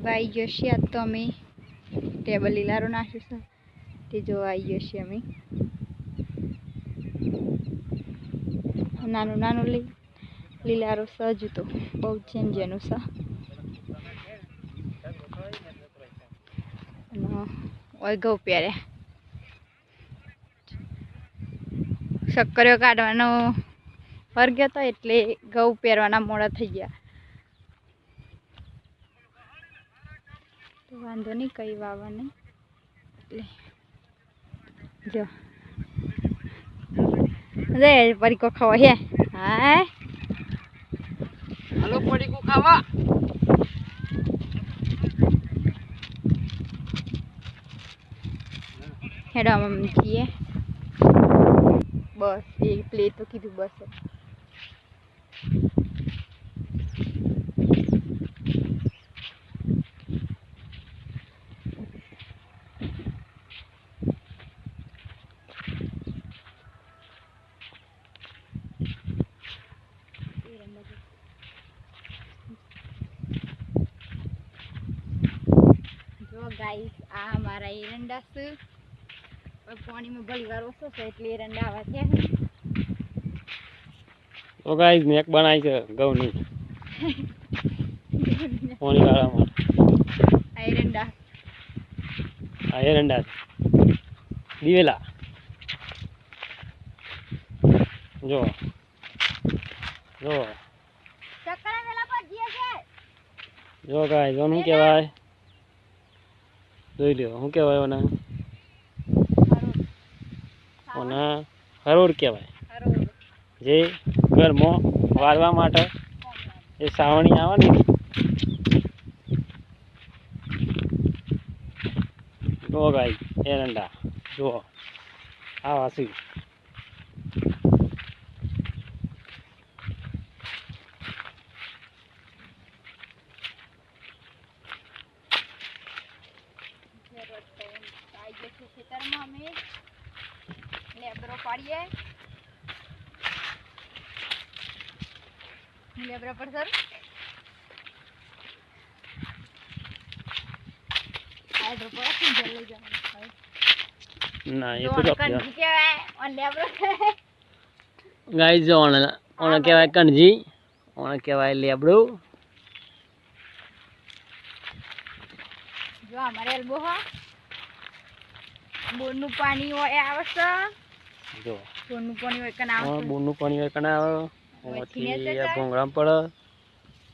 Tab આવી છે, આજ તો અમે ટેબલ લીલારો નાખ્યું છે. તે જોવા આવી ગયો છીએ અમે. નાનું નાનું લી, લીલારો સજ તો. બહુ જેમ જેનું છે. અને પ્યારે શક્કરીઓ કાઢવાનો વર્ગ હતો એટલે ઘઉં પહેરવાના મોડા થઈ ગયા તો વાંધો નહીં કઈ વાવવા નહીં. એટલે જો. રે પરીકો ખાવા હે. હા હાલો પરીકો ખાવા. હેડો જઈએ બસ એ પ્લે તો કીધું બસ જો ગાઈસ આ મારા એરંડા છે. પાણીમાં ભલી વાર ઓછો છે એટલે એરંડા આવા થયા છે. તો ગાઈઝ મેક બનાવી છે ઘઉંની. પાણી વાળામાં. આ એરંડા. આ એરંડા. દિવેલા. જો. જો. જો ગાઈઝ ઓનું કહેવાય? જોઈ લ્યો શું કહેવાય ઓને? ઓને હરોળ કહેવાય. જે ઘરમાં વાળવા માટે એ સાવણી આવે ને. જો ગાઈ એરંડા જુઓ આ વાસી આઈ ગયા છે ખેતરમાં અમે લેબરો પાડીએ. લેબરા પર સર. ના એ તો કંજી કહેવાય. અને લેબરો ગાઈ જો ઓને કેવાય કહેવાય કણજી. ઓને કહેવાય લેબડું. જો અમારે એલ્બો હો. બોરનું પાણી હોય આવે છે જો બોરનું પાણી હોય કને આ આવે બૂનનું પાણી હોય કણે આવે ઓથી ને. ભૂંગળામ પડે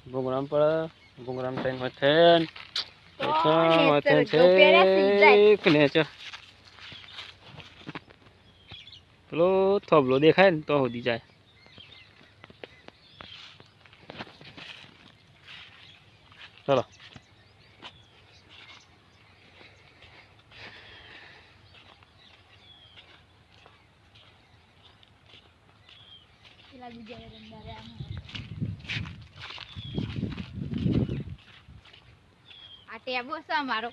ભૂંગળામ પડે ભૂંગળામ થઈને તો નેચર જો પહેર્યા સી જાય. પેલો થોબલો દેખાય ને તો સુધી જાય ચલો પેલા બીજા એરંડા રહ્યા આ ટેબો છે અમારો.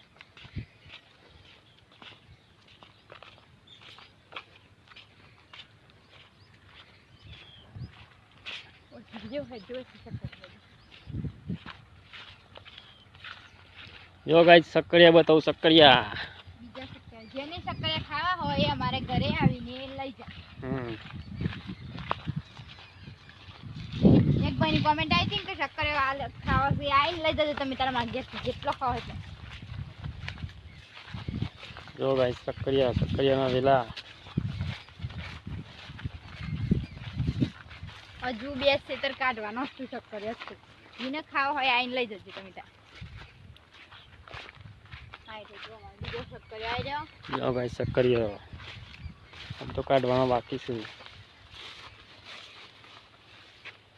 જો હે જો જો ગાઈ સક્કરિયા બતાવું સક્કરિયા. બીજા શક્કર જેને શક્કર ખાવા હોય એ અમારે ઘરે આવીને લઈ જાય હમ. એક ભાઈની કોમેન્ટ આવી હતી કે શક્કર ખાવા છે આવીને લઈ જજો તમે તારા માગ્યા જેટલો ખાવો એટલો. જો ગાઈ સક્કરિયા સક્કરિયાના વેલા. હજુ બે ખેતર કાઢવાનો શું ચક્કર હતું જેને ખાવ હોય આવીને લઈ જજો તમે ત્યાં શક્કર આવી જાઓ જો ગાઈ સક્કરિયા આમ તો કાઢવાનો બાકી છે.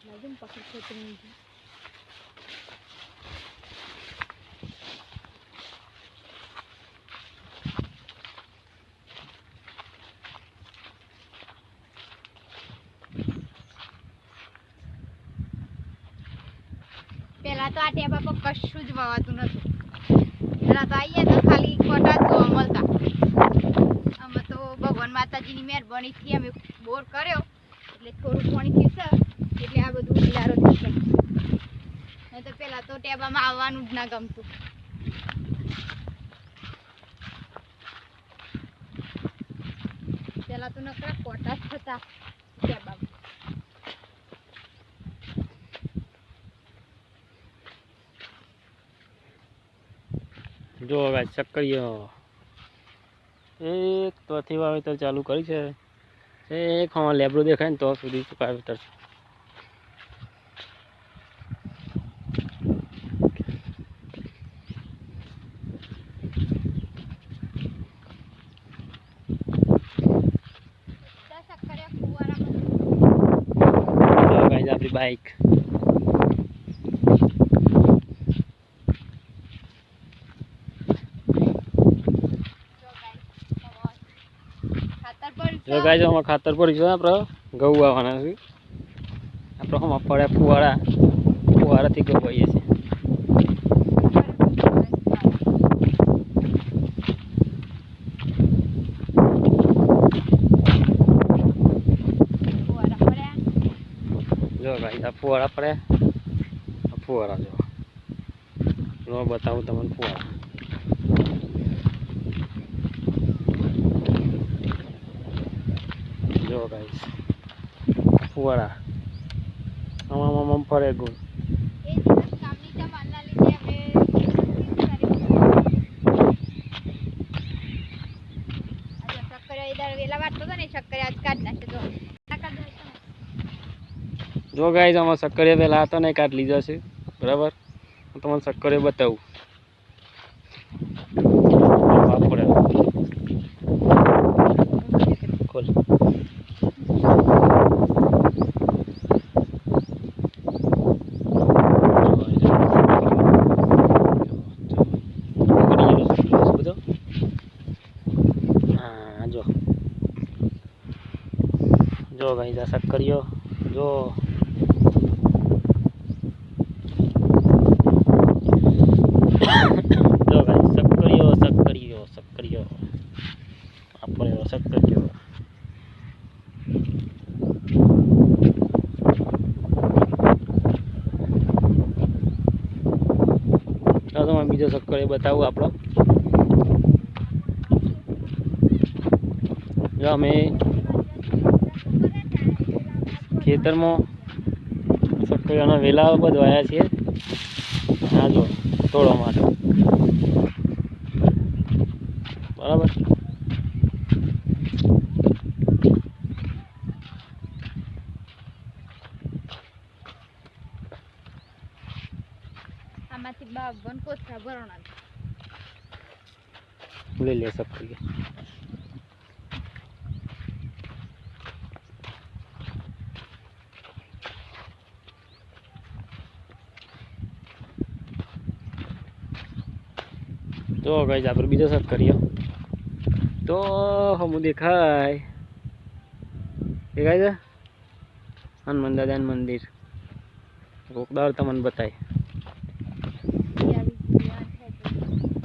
ને પકડ ખેતરની જે. પેલા તો આ ટેબા પર કશું જ વાવાતું નતું પેલા તો આવીએ તો ખાલી ખોટા જ જોવા મળતા. અમે તો ભગવાન માતાજીની મહેરબાનીથી અમે બોર કર્યો. એટલે થોડું પાણી થયું એટલે આ બધું ઉંડારો થશે નહીં તો પહેલાં તો ટેબામાં આવવાનું જ ના ગમતું. પેલા તો નકરા કોટા જ થતા ટેબામાં. જો હવે ચક્કરીઓ એક તોથી વાવેતર ચાલુ કરી છે. એક હા લેબડું દેખાય ને તો સુધી ચુકાવેતર છે? બાઈક જો ગાઈસ ખાતર પર ગાય આપણે ઘઉં આવવાના છે આપણે આમાં પડે ફુવારા. ફુવારાથી ઘઉં છીએ ફુવારા પડ્યા જો ગાય આ ફુવારા પડે આ ફુવારા જો નો બતાવું તમને ફુવારા. જો ભાઈ, ફુવારા. આમાં આમાં ફરે ગુણ. વેલા વાટતો હતો ને શક્કરિયા આજ કાઢ નાખે તો. જો ગાઈસ આમાં સક્કરિયા પહેલાં હતો ને કાટ લીધા છે. બરાબર? હું તમને શક્કરિયા બતાવું. ખોલ. જો. ભાઈ જો જો ભાઈ શક્કરિયો શક્કરિયો શક્કરિયો આપણે શક્કરિયો ચાલો તમને બીજો શક્કરિયો બતાવું આપણો જો અમે ખેતરમાં શક્કરિયાના વેલા બધવાયા છીએ. આ જો તોડવા માટે. બરાબર? આમાંથી બાવન કોથળા ભરવાના લઈ લે શક્કરિયા તો ગાઈસ આપણે બીજો શક કરીએ. તો હમું દેખાય. દેખાય છે? હનુમાન દાદાન મંદિર. રોકદાર તમને બતાય.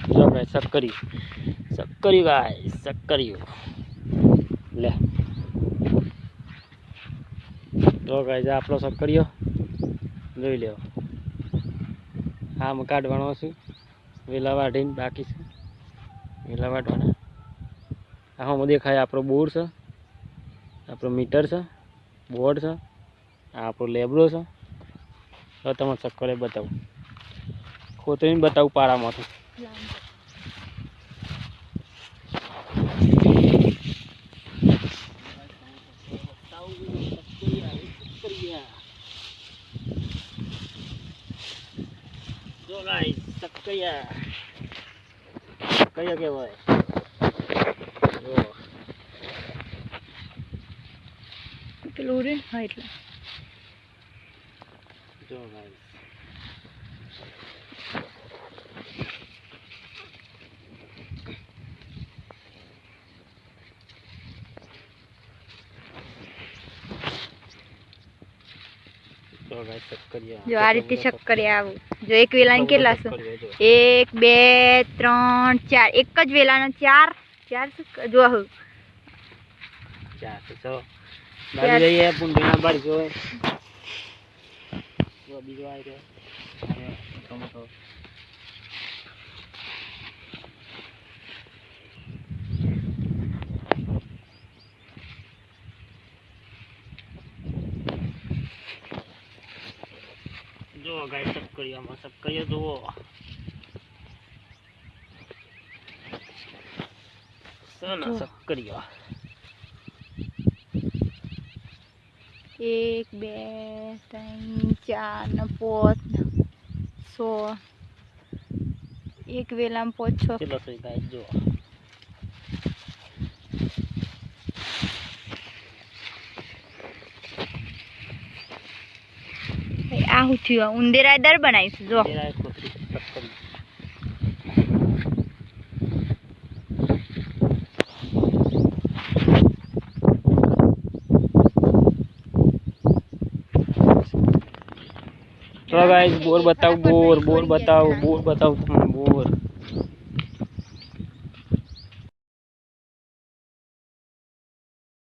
જો ગાય શક્કરી શક્કરી ગાય શક્કરીયું લે. તો ગાય આપણો શક્કરીયો જોઈ લેવો આમ કાઢવાનો છું. વેલા વાઢીને બાકી છે. વેલા વાઢવાના. આમાં દેખાય આપણો બોર છે, આપણો મીટર છે, બોર્ડ છે, આ આપણો લેબરો છે. હવે તમે ચક્કરે બતાવું. ખોતરીને બતાવું પાડામાંથી જો સક્કૈયા સક્કૈયા કહેવાય? જો. પેલું રે હા એટલે. જો ગાઈસ જો આ રીતે શક્કરિયા આવું. જો એક વેલાને કેટલા શું? એક બે ત્રણ ચાર. એક જ વેલાના ચાર? ચાર જો જો બીજો આવી રહ્યો. સક્કરિયામાં સક્કરિયા જુઓ. સક્કરિયા એક બે ત્રણ ચાર ને ને સો. એક વેલામાં પાંચ છ. કેટલો છે ગાય જુઓ. આ હું થયું ઉંદેરા દર બનાવીશું જો તેરા કોતરી સક્કરિયા તો ગાઈસ બોર બતાવ બોર બોર બતાવ બોર બતાવ તમને બોર